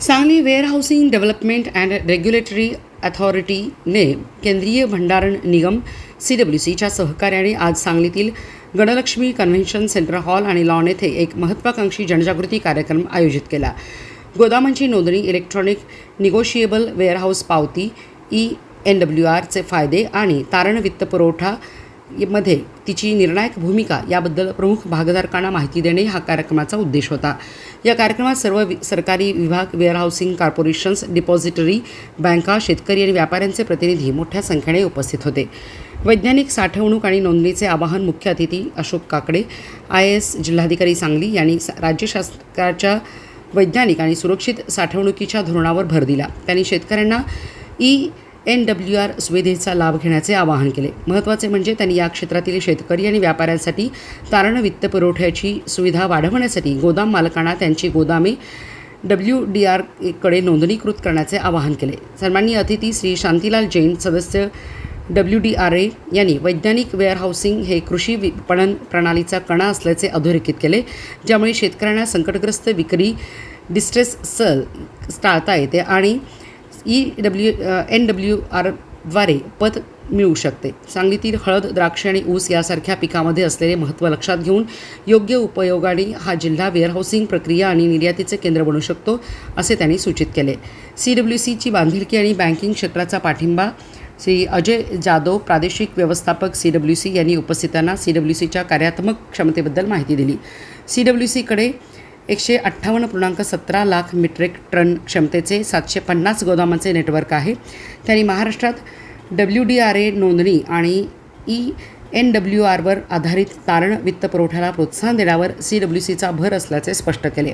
Sangli warehousing development and regulatory अथॉरिटीने केंद्रीय भंडारण निगम C W सीच्या सहकार्याने आज सांगलीतील गणलक्ष्मी कन्व्हेन्शन सेंटर हॉल आणि लॉन येथे एक महत्त्वाकांक्षी जनजागृती कार्यक्रम आयोजित केला. गोदामांची नोंदणी इलेक्ट्रॉनिक निगोशिएबल वेअरहाऊस पावती ई एन डब्ल्यू आरचे फायदे आणि तारण वित्तपुरवठा मध्ये तिची निर्णायक भूमिका याबद्दल प्रमुख भागधारकांना माहिती देणे हा कार्यक्रमाचा उद्देश होता. या कार्यक्रमात सर्व वि- सरकारी विभाग वेअरहाऊसिंग कॉर्पोरेशन्स डिपॉझिटरी बँका शेतकरी आणि व्यापाऱ्यांचे प्रतिनिधी मोठ्या संख्येने उपस्थित होते. वैज्ञानिक साठवणूक आणि नोंदणीचे आवाहन मुख्य अतिथी अशोक काकडे आय एस जिल्हाधिकारी सांगली यांनी राज्य शासनाच्या वैज्ञानिक आणि सुरक्षित साठवणुकीच्या धोरणावर भर दिला. त्यांनी शेतकऱ्यांना ई एन डब्ल्यू आर सुविधेचा लाभ घेण्याचे आवाहन केले. महत्त्वाचे म्हणजे त्यांनी या क्षेत्रातील शेतकरी आणि व्यापाऱ्यांसाठी तारण वित्तपुरवठ्याची सुविधा वाढवण्यासाठी गोदाम मालकांना त्यांची गोदामे डब्ल्यू डी आरकडे नोंदणीकृत करण्याचे आवाहन केले. सन्माननीय अतिथी श्री शांतीलाल जैन सदस्य डब्ल्यू डी आर ए यांनी वैज्ञानिक वेअरहाऊसिंग हे कृषी विपणन प्रणालीचा कणा असल्याचे अधोरेखित केले ज्यामुळे शेतकऱ्यांना संकटग्रस्त विक्री डिस्ट्रेस सल टाळता येते आणि ई डब्ल्यू एन डब्ल्यू आरद्वारे पत मिळू शकते. सांगलीतील हळद द्राक्ष आणि ऊस यासारख्या पिकामध्ये असलेले महत्त्व लक्षात घेऊन योग्य उपयोगाने हा जिल्हा वेअरहाऊसिंग प्रक्रिया आणि निर्यातीचे केंद्र बनू शकतो असे त्यांनी सूचित केले. सी डब्ल्यू सीची बांधिलकी आणि बँकिंग क्षेत्राचा पाठिंबा श्री अजय जाधव प्रादेशिक व्यवस्थापक सी डब्ल्यू सी यांनी उपस्थितांना सी डब्ल्यू सीच्या कार्यात्मक क्षमतेबद्दल माहिती दिली. सी डब्ल्यू सीकडे एकशे अठ्ठावन्न पूर्णांक सतरा लाख मेट्रिक टन क्षमतेचे सातशे पन्नास गोदामांचे नेटवर्क आहे. त्यांनी महाराष्ट्रात डब्ल्यू डी आर ए नोंदणी आणि ई एन डब्ल्यू आरवर आधारित तारण वित्तपुरवठ्याला प्रोत्साहन देण्यावर सी डब्ल्यू सीचा भर असल्याचे स्पष्ट केले.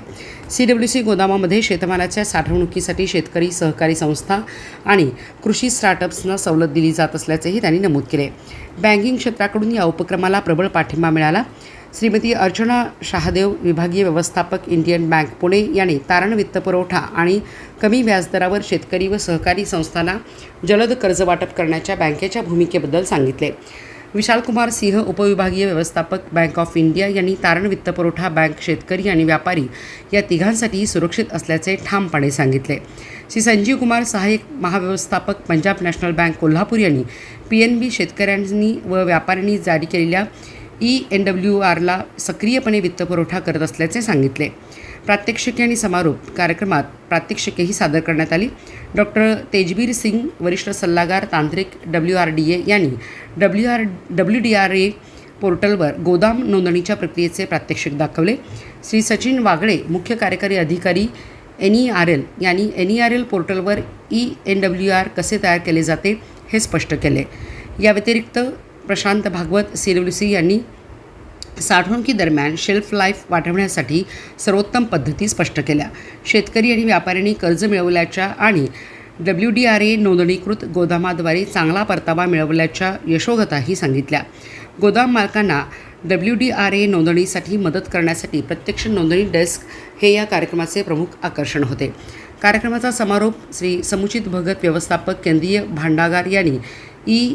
सी डब्ल्यू सी गोदामामध्ये शेतमालाच्या साठवणुकीसाठी शेतकरी सहकारी संस्था आणि कृषी स्टार्टअप्सना सवलत दिली जात असल्याचेही त्यांनी नमूद केले. बँकिंग क्षेत्राकडून या उपक्रमाला प्रबळ पाठिंबा मिळाला. श्रीमती अर्चना शहादेव विभागीय व्यवस्थापक इंडियन बँक पुणे यांनी तारण वित्तपुरवठा आणि कमी व्याजदरावर शेतकरी व सहकारी संस्थांना जलद कर्ज वाटप करण्याच्या बँकेच्या भूमिकेबद्दल सांगितले. विशालकुमार सिंह उपविभागीय व्यवस्थापक बँक ऑफ इंडिया यांनी तारण वित्तपुरवठा बँक शेतकरी आणि व्यापारी या तिघांसाठी सुरक्षित असल्याचे ठामपणे सांगितले. श्री संजीव कुमार सहाय्यक महाव्यवस्थापक पंजाब नॅशनल बँक कोल्हापूर यांनी पी एन बी शेतकऱ्यांनी व व्यापाऱ्यांनी जारी केलेल्या ई एन डब्ल्यू आरला सक्रियपणे वित्तपुरवठा करत असल्याचे सांगितले. प्रात्यक्षिके आणि समारोप कार्यक्रमात प्रात्यक्षिकेही सादर करण्यात आली. डॉक्टर तेजबीर सिंग वरिष्ठ सल्लागार तांत्रिक डब्ल्यू आर डी ए यांनी W R W D R A पोर्टलवर गोदाम नोंदणीच्या प्रक्रियेचे प्रात्यक्षिक दाखवले. श्री सचिन वागळे मुख्य कार्यकारी अधिकारी एन ई आर एल यांनी एन ई आर एल पोर्टलवर ई एन डब्ल्यू आर कसे तयार केले जाते हे स्पष्ट केले. या व्यतिरिक्त Prashant Bhagwat C W C यांनी साठवणुकीदरम्यान शेल्फ लाईफ वाढवण्यासाठी सर्वोत्तम पद्धती स्पष्ट केल्या. शेतकरी आणि व्यापाऱ्यांनी कर्ज मिळवल्याच्या आणि डब्ल्यू डी आर ए नोंदणीकृत गोदामाद्वारे चांगला परतावा मिळवल्याच्या यशोगताही सांगितल्या. गोदाम मालकांना डब्ल्यू डी आर ए नोंदणीसाठी मदत करण्यासाठी प्रत्यक्ष नोंदणी डेस्क हे या कार्यक्रमाचे प्रमुख आकर्षण होते. कार्यक्रमाचा समारोप श्री समुचित भगत व्यवस्थापक केंद्रीय भांडागार यांनी ई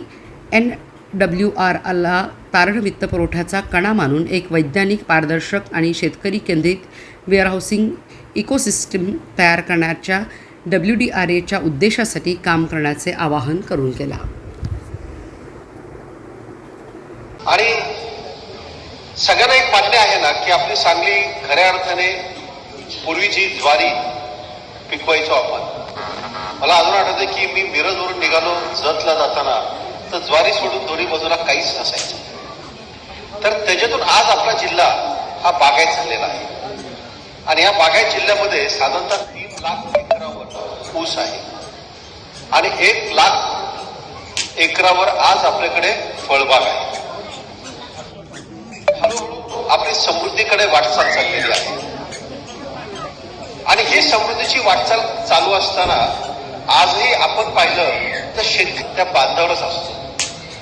एन डब्ल्यू आर आला तारण वित्तपुरवठ्याचा कणा मानून एक वैज्ञानिक पारदर्शक आणि शेतकरी केंद्रित वेअरहाऊसिंग इकोसिस्टीम तयार करण्याच्या डब्ल्यू डी आर एच्या उद्देशासाठी काम करण्याचे आवाहन करून केला. आणि सगळ्यांना एक मान्य आहे ना की आपली सांगली खऱ्या अर्थाने पूर्वीची ज्वारी पिकवायचो आपण. मला अजून आठवतं की मी मिरजवरून निघालो जतला जाताना. तर ज्वारी सोडून दोन्ही बाजूला काहीच नसायचं. तर त्याच्यातून आज आपला जिल्हा हा बागायत झालेला आहे. आणि या बागायत जिल्ह्यामध्ये साधारणतः तीन लाख एकरावर ऊस आहे. आणि एक लाख एकरावर आज आपल्याकडे फळबाग आहे. हळूहळू आपली समृद्धीकडे वाटचाल चाललेली आहे. आणि ही समृद्धीची वाटचाल चालू असताना आजही आपण पाहिलं तर शेतकरी त्या बांधावरच असतो.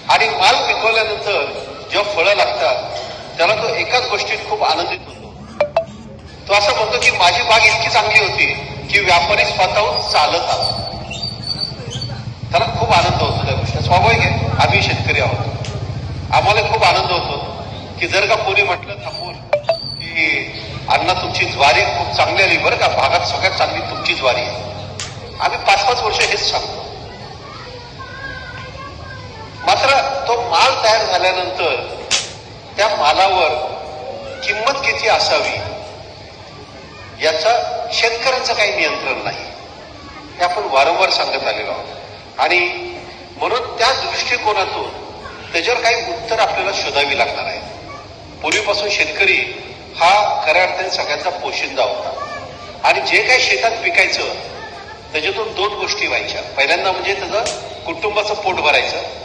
आणि माल पिकवल्यानंतर जेव्हा फळं लागतात त्याला तो एकाच गोष्टीत खूप आनंदित होतो. तो असं म्हणतो की माझी बाग इतकी चांगली होती की व्यापारी स्वतःहून चालत आला. त्याला खूप आनंद होतो त्या गोष्टी स्वाभाविक आहे आम्ही शेतकरी आहोत. आम्हाला खूप आनंद होतो की जर का कोणी म्हटलं थांबून की अण्णा तुमची ज्वारी खूप चांगली आली. बरं का भागात सगळ्यात चांगली तुमची ज्वारी आहे. आम्ही पाच पाच वर्ष हेच सांगतो. तयार झाल्यानंतर त्या मालावर किंमत किती असावी? याचा शेतकऱ्यांचं काही नियंत्रण नाही. हे आपण वारंवार सांगत आलेलो आहोत. आणि म्हणून त्या दृष्टिकोनातून त्याच्यावर काही उत्तर आपल्याला शोधावी लागणार आहे. पूर्वीपासून शेतकरी हा खऱ्या अर्थाने सगळ्यांचा पोशिंदा होता. आणि जे काही शेतात पिकायचं त्याच्यातून दोन गोष्टी व्हायच्या. पहिल्यांदा म्हणजे त्याचं कुटुंबाचं पोट भरायचं.